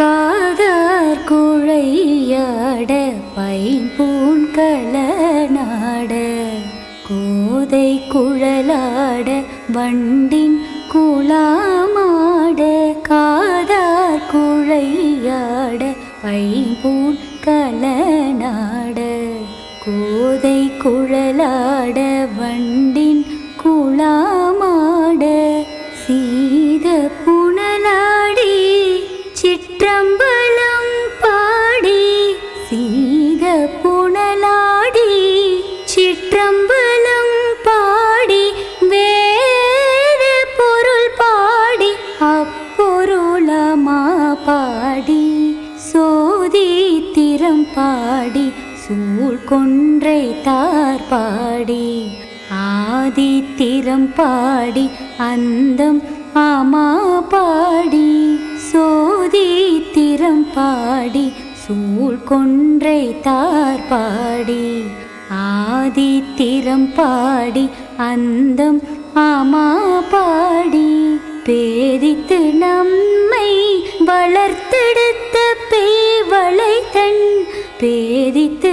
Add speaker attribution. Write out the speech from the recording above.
Speaker 1: காதார் குழையாட பைம்பூன் களநாட கோதை குழலாட வண்டின் குலாமாட காதார் குழையாட பைம்பூன் களநாட கோதை குழலாட வண்டின் குலாமாட பாடி சூழ் கொன்றை தார் பாடி ஆதித்திரம் பாடி அந்தம் ஆமா பாடி சோதித்திரம் பாடி சூழ் கொன்றை தார் பாடி ஆதித்திரம் பாடி அந்தம் ஆமா பாடி பேரித்து நம்மை வளர்த்திடு பேதித்து